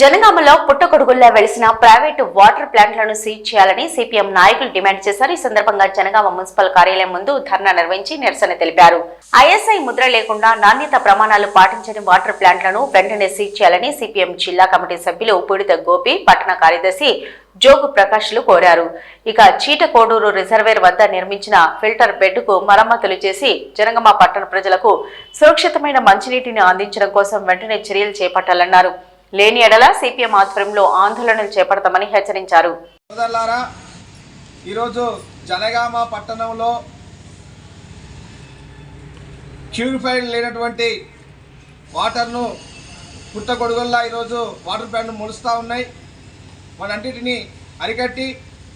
జనగామలో పుట్టగొడుగుల్లా వెలిసిన private water ప్లాంట్లను సీజ్ చేయాలని సిపిఎం నాయకులు డిమాండ్ చేశారు. ఈ సందర్భంగా జనగామ మున్సిపల్ కార్యాలయం ముందు ధర్నా నిర్వహించి నిరసన తెలిపారు. ఐఎస్ఐ ముద్ర లేకుండా నాణ్యత ప్రమాణాలు పాటించని వాటర్ ప్లాంట్లను వెంటనే సీజ్ చేయాలని సిపిఎం జిల్లా కమిటీ సభ్యులు పూడిత గోపి పట్టణ కార్యదర్శి జోగు ప్రకాష్లు కోరారు. ఇక చీటకోడూరు రిజర్వేర్ వద్ద నిర్మించిన ఫిల్టర్ బెడ్కు మరమ్మతులు చేసి జనగామ పట్టణ ప్రజలకు సురక్షితమైన మంచినీటిని అందించడం కోసం వెంటనే చర్యలు చేపట్టాలన్నారు. లేని ఎడల సిపిఎం ఆధ్వర్యంలో ఆందోళనలు చేపడతామని హెచ్చరించారు. ఈరోజు జనగామ పట్టణంలో ప్యూరిఫైడ్ లేనటువంటి వాటర్ను పుట్టగొడుగుల్లా ఈరోజు వాటర్ ప్లాంట్లు మొలుస్తూ ఉన్నాయి. వాటన్నిటిని అరికట్టి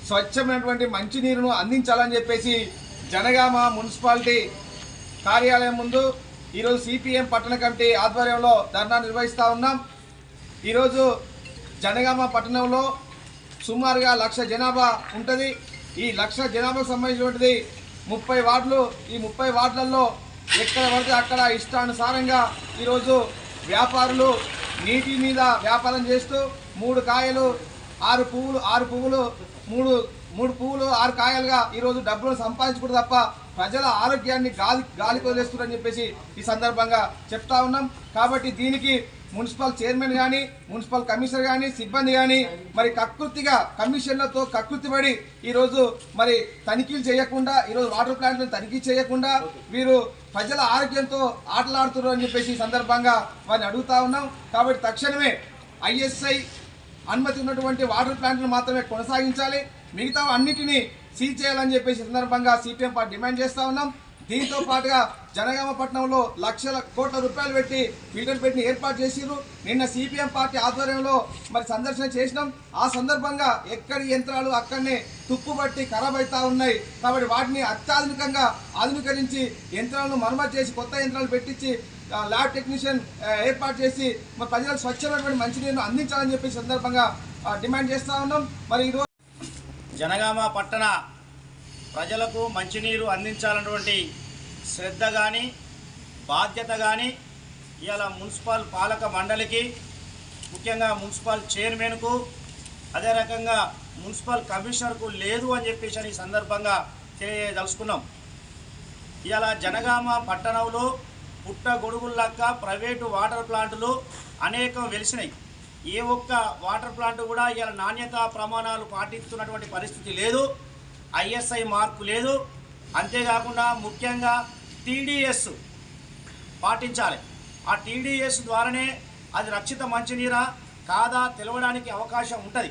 స్వచ్ఛమైనటువంటి మంచినీరును అందించాలని చెప్పేసి జనగామ మున్సిపాలిటీ కార్యాలయం ముందు ఈరోజు సిపిఎం పట్టణ కమిటీ ఆధ్వర్యంలో ధర్నా నిర్వహిస్తూ ఉన్నాం. ఈరోజు జనగామ పట్టణంలో సుమారుగా లక్ష జనాభా ఉంటుంది. ఈ లక్ష జనాభాకు సంబంధించినటువంటిది ముప్పై వార్డులు ఈ ముప్పై వార్డులలో ఎక్కడ పడితే అక్కడ ఇష్టానుసారంగా ఈరోజు వ్యాపారులు నీటి మీద వ్యాపారం చేస్తూ మూడు కాయలు ఆరు పువ్వులు ఆరు పువ్వులు మూడు మూడు పువ్వులు ఆరు కాయలుగా ఈరోజు డబ్బులు సంపాదించుకుంటూ తప్ప ప్రజల ఆరోగ్యాన్ని గాలి గాలి వదిలేస్తున్నారని చెప్పేసి ఈ సందర్భంగా చెప్తా ఉన్నాం. కాబట్టి దీనికి మున్సిపల్ చైర్మన్ కానీ మున్సిపల్ కమిషనర్ కానీ సిబ్బంది కానీ మరి కకృతిగా కమిషన్లతో కకృతి పడి ఈరోజు మరి తనిఖీలు చేయకుండా ఈరోజు వాటర్ ప్లాంట్లను తనిఖీ చేయకుండా వీరు ప్రజల ఆరోగ్యంతో ఆటలాడుతున్నారు అని చెప్పేసి ఈ సందర్భంగా వారిని అడుగుతా ఉన్నాం. కాబట్టి తక్షణమే ఐఎస్ఐ అనుమతి ఉన్నటువంటి వాటర్ ప్లాంట్లను మాత్రమే కొనసాగించాలి. మిగతా అన్నిటినీ సీల్ చేయాలని చెప్పేసి సందర్భంగా సిపిఎం పార్టీ డిమాండ్ చేస్తూ ఉన్నాం. దీంతో పాటుగా జనగామ పట్టణంలో లక్షల కోట్ల రూపాయలు పెట్టి ఫిల్టర్ పెట్టి ఏర్పాటు చేసిర్రు. నిన్న సిపిఎం పార్టీ ఆధ్వర్యంలో మరి సందర్శన చేసినాం. ఆ సందర్భంగా ఎక్కడి యంత్రాలు అక్కడనే తుప్పుబట్టి ఖరాబ్ అవుతా ఉన్నాయి. కాబట్టి వాటిని అత్యాధునికంగా ఆధునీకరించి యంత్రాలను మరమ్మతు చేసి కొత్త యంత్రాలు పెట్టించి ల్యాబ్ టెక్నీషియన్ ఏర్పాటు చేసి మరి ప్రజలకు స్వచ్ఛమైనటువంటి మంచినీరును అందించాలని చెప్పి సందర్భంగా డిమాండ్ చేస్తూ ఉన్నాం. మరి ఈరోజు జనగామ పట్టణ ప్రజలకు మంచినీరు అందించాలన్నటువంటి శ్రద్ధ కానీ బాధ్యత కానీ ఇవాళ మున్సిపల్ పాలక మండలికి ముఖ్యంగా మున్సిపల్ చైర్మన్కు అదే రకంగా మున్సిపల్ కమిషనర్కు లేదు అని చెప్పేసి ఈ సందర్భంగా తెలియదలుచుకున్నాం ఇలా జనగామ పట్టణంలో పుట్ట గొడుగులక్క ప్రైవేటు వాటర్ ప్లాంట్లు అనేకం వెలిసినాయి. ఏ ఒక్క వాటర్ ప్లాంట్ కూడా ఇలా నాణ్యత ప్రమాణాలు పాటిస్తున్నటువంటి పరిస్థితి లేదు. ఐఎస్ఐ మార్కు లేదు. అంతేకాకుండా ముఖ్యంగా టీడీఎస్ పాటించాలి. ఆ టీడీఎస్ ద్వారానే అది రక్షిత మంచినీరా కాదా తెలవడానికి అవకాశం ఉంటుంది.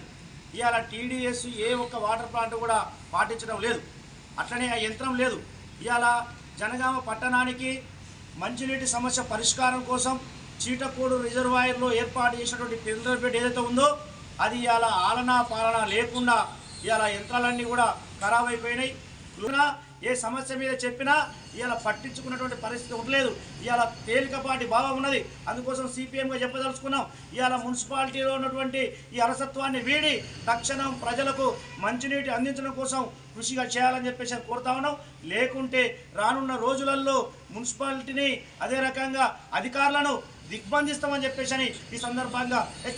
ఇవాళ టీడీఎస్ ఏ ఒక్క వాటర్ ప్లాంట్ కూడా పాటించడం లేదు. అట్లనే ఆ యంత్రం లేదు. ఇవాళ జనగామ పట్టణానికి మంచినీటి సమస్య పరిష్కారం కోసం చీటకూడు రిజర్వాయర్లో ఏర్పాటు చేసినటువంటి ఫిల్టర్ ఏదైతే ఉందో అది ఇవాళ ఆలనా పాలన లేకుండా ఇవాళ యంత్రాలన్నీ కూడా ఖరాబ్ అయిపోయినాయి. ఏ సమస్య మీద చెప్పినా ఇవాళ పట్టించుకున్నటువంటి పరిస్థితి ఉండలేదు ఇవాళ తేలికపాటి భావం ఉన్నది. అందుకోసం సిపిఎంగా చెప్పదలుచుకున్నాం. ఇవాళ మున్సిపాలిటీలో ఉన్నటువంటి ఈ అలసత్వాన్ని వీడి తక్షణం ప్రజలకు మంచినీటి అందించడం కోసం కృషిగా చేయాలని చెప్పేసి కోరుతా ఉన్నాం. లేకుంటే రానున్న రోజులలో మున్సిపాలిటీని అదే రకంగా అధికారులను దిగ్బంధిస్తామని చెప్పేసి ఈ సందర్భంగా హెచ్చరి